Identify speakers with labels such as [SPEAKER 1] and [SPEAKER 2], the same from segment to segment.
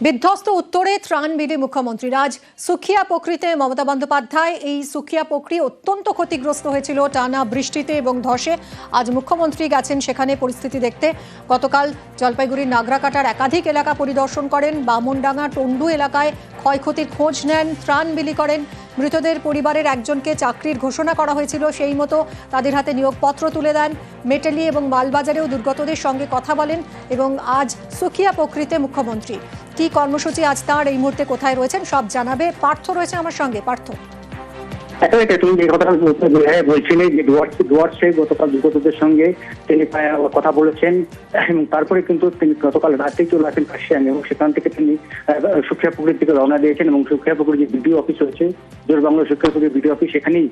[SPEAKER 1] বিধ্বস্ত উত্তরে ত্রাণ বিলি মুখ্যমন্ত্রীর আজ সুখিয়া পকরিতে মমতা বন্দ্যোপাধ্যায়। এই সুখিয়া পকরি অত্যন্ত ক্ষতিগ্রস্ত হয়েছিল টানা বৃষ্টিতে এবং ধসে। আজ মুখ্যমন্ত্রী গেছেন সেখানে পরিস্থিতি দেখতে। গতকাল জলপাইগুড়ির নাগরাকাটার একাধিক এলাকা পরিদর্শন করেন। বামনডাঙ্গা টন্ডু এলাকায় ক্ষয়ক্ষতির খোঁজ নেন, ত্রাণ বিলি করেন। মৃতদের পরিবারের একজনকে চাকরির ঘোষণা করা হয়েছিল সেই মতো তাদের হাতে নিয়োগপত্র তুলে দেন। মেটেলি এবং মালবাজারেও দুর্গতদের সঙ্গে কথা বলেন এবং আজ সুখিয়া পকরিতে মুখ্যমন্ত্রী। কি কর্মসূচি আজ তার এই মুহূর্তে কোথায় রয়েছেন সব জানাবে পার্থ রয়েছে আমার সঙ্গে। পার্থ।
[SPEAKER 2] একেবারে তুমি যে কথাটা হ্যাঁ বলছিলেন যে ডুয়ার্স গতকাল দুর্গতদের সঙ্গে তিনি কথা বলেছেন এবং তারপরে কিন্তু তিনি গতকাল রাতেই চলে আসেন কাশিয়ান এবং সেখান থেকে তিনি সুখিয়া পুকুরের দিকে রওনা দিয়েছেন এবং সুখিয়া পুকুরের যে বিডিও অফিস রয়েছে জোর বাংলা সুখিয়া পুকুরের বিডিও অফিস সেখানেই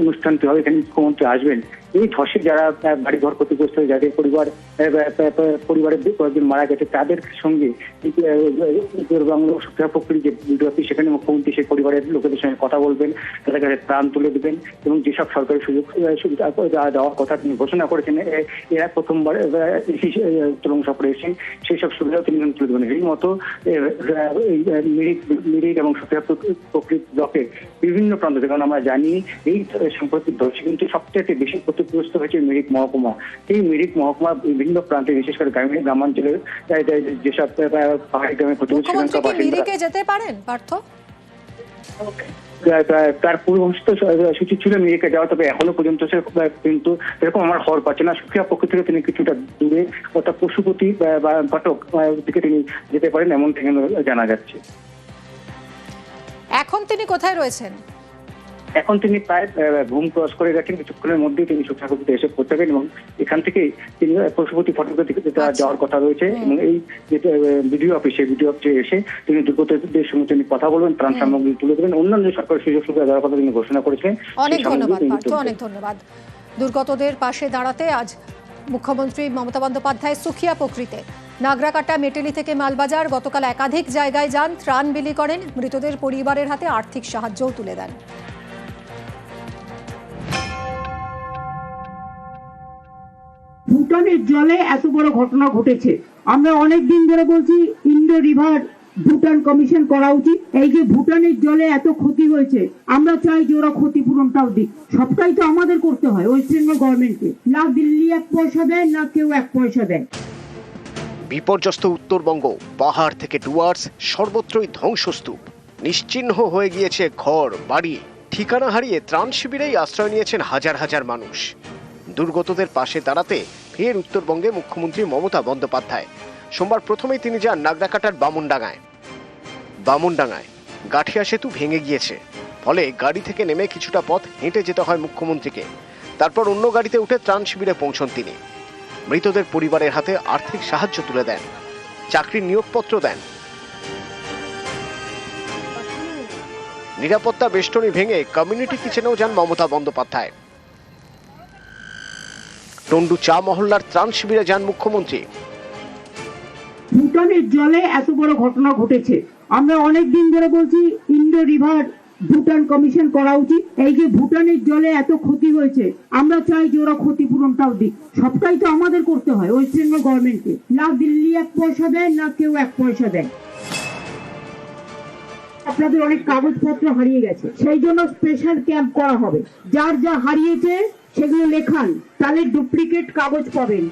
[SPEAKER 2] অনুষ্ঠানটি হবে এখানে মুখ্যমন্ত্রী আসবেন। এই ধসে যারা আহ, বাড়িঘর ক্ষতিগ্রস্ত হয়ে যাদের পরিবার পরিবারের কয়েকজন মারা গেছে তাদের সঙ্গে এই জোর বাংলা সুখিয়া পুকুরের যে বিডিও অফিস সেখানে মুখ্যমন্ত্রী সেই পরিবারের লোকেদের সঙ্গে কথা বলবেন। তাদের কাছে ত্রাণ তুলে দেবেন এবং যেসব সরকারি সুযোগ সুবিধা দেওয়া- দেওয়ার কথা তিনি ঘোষণা করেছেন এরা প্রথমবার উত্তরবঙ্গ সফরে এসেছেন সেই সব সুবিধাও তিনি তুলে দেবেন। এই মতো মিরিক মিরিক এবং সুফিয়া প্রকৃত ব্লকের বিভিন্ন প্রান্ত থেকে কারণ আমরা জানি এই সাম্প্রতিক ধসে কিন্তু সবচেয়ে বেশি ক্ষতিগ্রস্ত হয়েছে মিরিক মহকুমা। এই মিরিক মহকুমা বিভিন্ন প্রান্তে বিশেষ করে গ্রামীণ গ্রামাঞ্চলের যেসব পাহাড়ি গ্রামে ক্ষতিগ্রস্ত সেখানকার
[SPEAKER 1] যেতে পারেন পার্থ?
[SPEAKER 2] তার- তার পূর্বস্থ সূচি ছিল নিজেকে যাওয়া তবে এখনও পর্যন্ত সে কিন্তু এরকম আমার হর পাচ্ছে না। সুখিয়া পক্ষ থেকে তিনি কিছুটা দূরে অর্থাৎ পশুপতি, বা- ঘটক দিকে তিনি যেতে পারেন এমন থেকে জানা যাচ্ছে।
[SPEAKER 1] এখন তিনি কোথায় রয়েছেন?
[SPEAKER 2] এখন তিনি প্রায় ঘুম ক্রস করে গেছেন কিছুক্ষণের মধ্যেই তিনি পক্ষতে এসে পৌঁছাবেন এবং এখান থেকে তিনি পশুপতি ফটকের দিকে
[SPEAKER 1] আচ্ছা।
[SPEAKER 2] যাওয়ার কথা রয়েছে এবং এই যে ভিডিও অফিসে ভিডিও অফিসে এসে তিনি দুর্গতদের সঙ্গে তিনি কথা বলবেন ত্রাণ সামগ্রী তুলে দেবেন অন্যান্য সরকারি সুযোগ সুবিধা দেওয়ার কথা তিনি ঘোষণা করেছেন
[SPEAKER 1] অনেক ধন্যবাদ অনেক ধন্যবাদ। দুর্গতদের পাশে দাঁড়াতে আজ মুখ্যমন্ত্রী মমতা বন্দ্যোপাধ্যায় সুখিয়া প্রকৃতে নাগরাকাটা মেটেলি থেকে মালবাজার গতকাল একাধিক জায়গায় যান ত্রাণ বিলি করেন মৃতদের পরিবারের হাতে আর্থিক সাহায্যও তুলে দেন।
[SPEAKER 3] ভুটানের জলে এত বড় ঘটনা ঘটেছে। আমরা অনেক দিন ধরে বলছি ইন্ডো রিভার ভুটান কমিশন করা উচিত। এই যে ভুটানের জলে এত ক্ষতি হয়েছে, আমরা চাই যে ওরা ক্ষতিপূরণটাও দিক। সবটাই তো আমাদের করতে হয় ওয়েস্ট বেঙ্গল গভর্নমেন্টকে না দিল্লি এক পয়সা দেয়, না কেউ এক পয়সা দেয়।
[SPEAKER 4] বিপর্যস্ত উত্তরবঙ্গ, পাহাড় থেকে ডুয়ার্স, সর্বত্রই ধ্বংসস্তূপ। নিশ্চিহ্ন হয়ে গিয়েছে ঘর, বাড়ি। ঠিকানা হারিয়ে ত্রাণ শিবিরেই আশ্রয় নিয়েছেন হাজার হাজার মানুষ। দুর্গতদের পাশে দাঁড়াতে ফের উত্তরবঙ্গে মুখ্যমন্ত্রী মমতা বন্দ্যোপাধ্যায়। সোমবার প্রথমেই তিনি যান নাগরাকাটার বামুনডাঙ্গায়। বামুনডাঙ্গায় গাঠিয়া সেতু ভেঙে গিয়েছে। ফলে গাড়ি থেকে নেমে কিছুটা পথ হেঁটে যেতে হয় মুখ্যমন্ত্রীকে। তারপর অন্য গাড়িতে উঠে ত্রাণ শিবিরে পৌঁছন তিনি। মৃতদের পরিবারের হাতে আর্থিক সাহায্য তুলে দেন। চাকরির নিয়োগপত্র দেন। নিরাপত্তা বেষ্টনী ভেঙে কমিউনিটি কিচেনেও যান মমতা বন্দ্যোপাধ্যায়। টন্ডু চা মহল্লার ত্রাণ শিবিরে যান মুখ্যমন্ত্রী।
[SPEAKER 3] ভুটানের জলে এত বড় ঘটনা ঘটেছে। আমরা অনেক দিন ধরে বলছি ইন্ডো রিভার ভুটান কমিশন করা উচিত। এই যে ভুটানের জলে এত ক্ষতি হয়েছে, আমরা চাই যে ওরা ক্ষতিপূরণটাও দিক। সবটাই তো আমাদের করতে হয়, ওয়েস্ট বেঙ্গল গভর্নমেন্টকে। না দিল্লি এক পয়সা দেয়, না কেউ এক পয়সা দেয়। আপনাদের অনেক কাগজপত্র হারিয়ে গেছে। সেই জন্য স্পেশাল ক্যাম্প করা হবে। যার যা হারিয়েছে সেগুলো লেখান, তাহলে ডুপ্লিকেট কাগজ পাবেন।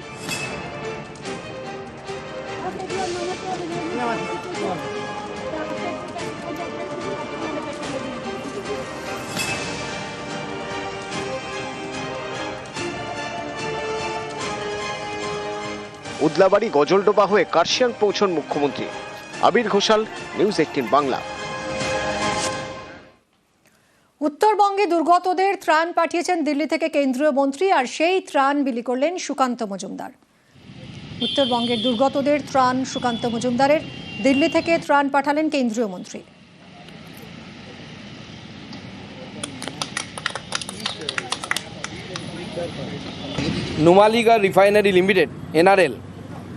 [SPEAKER 4] উদলাবাড়ি গজলডোবা হয়ে কার্শিয়াং পৌঁছন মুখ্যমন্ত্রী। Abir Ghoshal, news eighteen Bangla.
[SPEAKER 1] উত্তরবঙ্গে দুর্গতদের ত্রাণ পাঠিয়েছেন দিল্লি থেকে কেন্দ্রীয় মন্ত্রী আর সেই ত্রাণ বিলি করলেন সুকান্ত মজুমদার। উত্তরবঙ্গের দুর্গতদের ত্রাণ সুকান্ত মজুমদারের দিল্লি থেকে ত্রাণ পাঠালেন কেন্দ্রীয় মন্ত্রী।
[SPEAKER 5] নুমালিগা রিফাইনারি লিমিটেড, এনআরএল,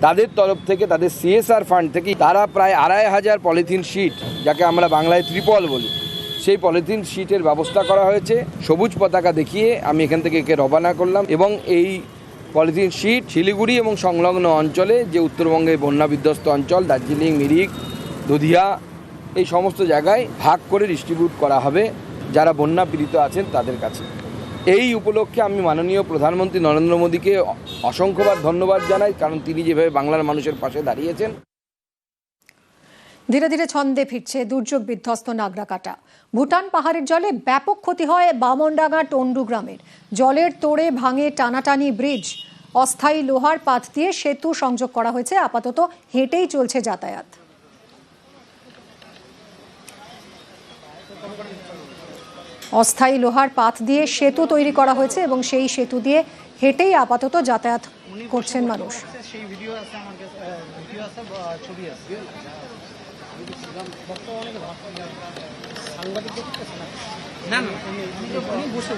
[SPEAKER 5] তাদের তরফ থেকে, তাদের সিএসআর ফান্ড থেকে তারা প্রায় আড়াই হাজার পলিথিন শিট, যাকে আমরা বাংলায় ত্রিপল বলি সেই পলিথিন শিটের ব্যবস্থা করা হয়েছে। সবুজ পতাকা দেখিয়ে আমি এখান থেকে একে রবানা করলাম এবং এই পলিথিন শিট শিলিগুড়ি এবং সংলগ্ন অঞ্চলে, যে উত্তরবঙ্গের বন্যা বিধ্বস্ত অঞ্চল, দার্জিলিং, মিরিক, দুধিয়া, এই সমস্ত জায়গায় ভাগ করে ডিস্ট্রিবিউট করা হবে। যারা বন্যা পীড়িত আছেন তাদের কাছে। এই উপলক্ষে আমি মাননীয় প্রধানমন্ত্রী নরেন্দ্র মোদীকে অসংখ্যবার ধন্যবাদ জানাই, কারণ তিনি যেভাবে বাংলার মানুষের পাশে দাঁড়িয়েছেন
[SPEAKER 1] ধীরে ধীরে ছন্দে ফিরছে দুর্যোগ বিধ্বস্ত নাগরাকাটা। ভুটান পাহাড়ের জলে ব্যাপক ক্ষতি হয় বামনডাঙ্গা টন্ডু গ্রামের। জলের তোড়ে ভাঙে টানাটানি ব্রিজ। অস্থায়ী লোহার পাত দিয়ে সেতু সংযোগ করা হয়েছে। আপাতত হেঁটেই চলছে যাতায়াত। অস্থায়ী লোহার পাত দিয়ে সেতু তৈরি করা হয়েছে এবং সেই সেতু দিয়ে হেঁটেই আপাতত যাতায়াত করছেন মানুষ।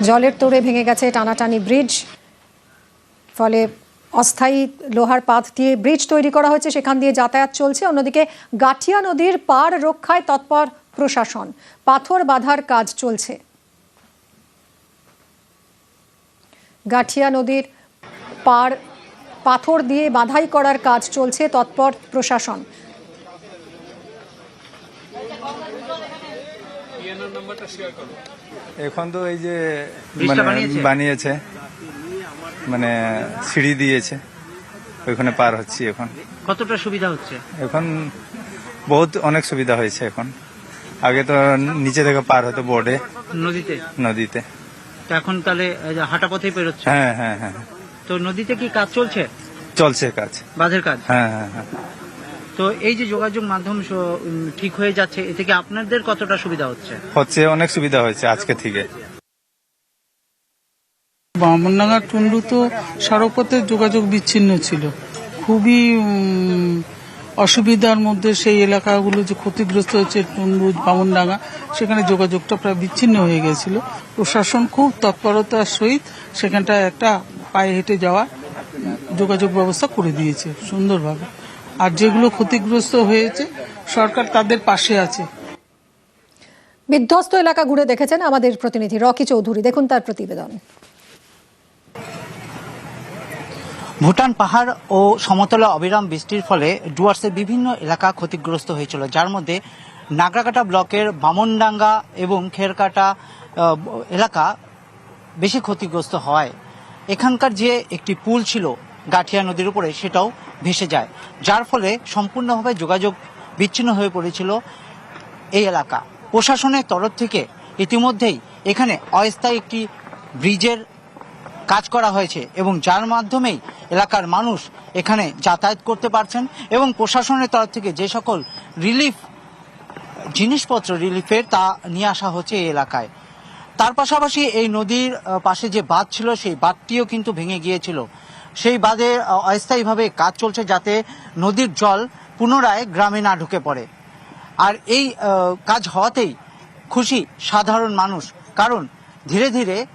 [SPEAKER 1] জলের তোড়ে ভেঙে গেছে টানাটানি ব্রিজ। ফলে অস্থায়ী লোহার পাত দিয়ে ব্রিজ তৈরি করা হয়েছে। সেখান দিয়ে যাতায়াত চলছে। অন্যদিকে গাঠিয়া নদীর পার রক্ষায় তৎপর প্রশাসন। পাথর বাঁধার কাজ চলছে। গাঠিয়া নদীর পার পাথর দিয়ে বাঁধাই করার কাজ চলছে। তৎপর প্রশাসন।
[SPEAKER 6] এখন তো এই যে মানে
[SPEAKER 7] বানিয়েছে?
[SPEAKER 6] মানে সিঁড়ি দিয়েছে। ওইখানে পার হচ্ছি এখন।
[SPEAKER 7] কতটা সুবিধা হচ্ছে?
[SPEAKER 6] এখন বহুত অনেক সুবিধা হয়েছে এখন। আগে তো নিচে থেকে পার হতো বোর্ডে
[SPEAKER 7] নদীতে?
[SPEAKER 6] নদীতে।
[SPEAKER 7] তো এখন তাহলে হাঁটা পথেই পেরোচ্ছে
[SPEAKER 6] হ্যাঁ হ্যাঁ হ্যাঁ।
[SPEAKER 7] তো নদীতে কি কাজ চলছে?
[SPEAKER 6] চলছে কাজ।
[SPEAKER 7] বাঁধের কাজ?
[SPEAKER 6] হ্যাঁ হ্যাঁ হ্যাঁ।
[SPEAKER 7] তো এই যে যোগাযোগ মাধ্যম স- ঠিক হয়ে যাচ্ছে এ থেকে আপনাদের কতটা সুবিধা হচ্ছে?
[SPEAKER 6] হচ্ছে অনেক সুবিধা হয়েছে আজকে থেকে।
[SPEAKER 8] বামনডাঙ্গা টুন্ডু তো সড়কপথের যোগাযোগ বিচ্ছিন্ন ছিল। খুবই অসুবিধার মধ্যে সেই এলাকাগুলো যে ক্ষতিগ্রস্ত হচ্ছে টুন্ডু বামনডাঙ্গা সেখানে যোগাযোগটা প্রায় বিচ্ছিন্ন হয়ে গেছিল। প্রশাসন খুব তৎপরতার সহিত সেখানটা একটা পায়ে হেঁটে যাওয়া যোগাযোগ ব্যবস্থা করে দিয়েছে সুন্দরভাবে। আর যেগুলো ক্ষতিগ্রস্ত হয়েছে সরকার তাদের পাশে আছে।
[SPEAKER 1] বিধ্বস্ত এলাকা ঘুরে দেখেছেন আমাদের প্রতিনিধি রকি চৌধুরী। দেখুন তার প্রতিবেদন।
[SPEAKER 9] ভুটান পাহাড় ও সমতলে অবিরাম বৃষ্টির ফলে ডুয়ার্সের বিভিন্ন এলাকা ক্ষতিগ্রস্ত হয়েছিল। যার মধ্যে নাগরাকাটা ব্লকের বামনডাঙ্গা এবং খেরকাটা এলাকা বেশি ক্ষতিগ্রস্ত হয়। এখানকার যে একটি পুল ছিল গাঠিয়া নদীর উপরে সেটাও ভেসে যায়, যার ফলে সম্পূর্ণভাবে যোগাযোগ বিচ্ছিন্ন হয়ে পড়েছিল এই এলাকা। প্রশাসনের তরফ থেকে ইতিমধ্যেই এখানে অস্থায়ী একটি ব্রিজের কাজ করা হয়েছে এবং যার মাধ্যমেই এলাকার মানুষ এখানে যাতায়াত করতে পারছেন এবং প্রশাসনের তরফ থেকে যে সকল রিলিফ, জিনিসপত্র রিলিফের তা নিয়ে আসা হচ্ছে এই এলাকায়। তার পাশাপাশি এই নদীর পাশে যে বাঁধ ছিল, সেই বাঁধটিও কিন্তু ভেঙে গিয়েছিল। সেই বাঁধে অস্থায়ীভাবে কাজ চলছে যাতে নদীর জল পুনরায় গ্রামে না ঢুকে পড়ে। আর এই কাজ হওয়াতেই খুশি সাধারণ মানুষ। কারণ ধীরে ধীরে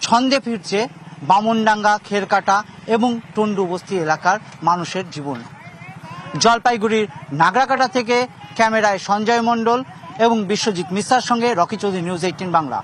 [SPEAKER 9] ছন্দে ফিরছে বামনডাঙ্গা, খেরকাটা এবং টন্ডু বস্তি এলাকার মানুষের জীবন। জলপাইগুড়ির নাগরাকাটা থেকে ক্যামেরায় সঞ্জয় মণ্ডল এবং বিশ্বজিৎ মিশ্রার সঙ্গে রকি চৌধুরী নিউজ এইটিন বাংলা।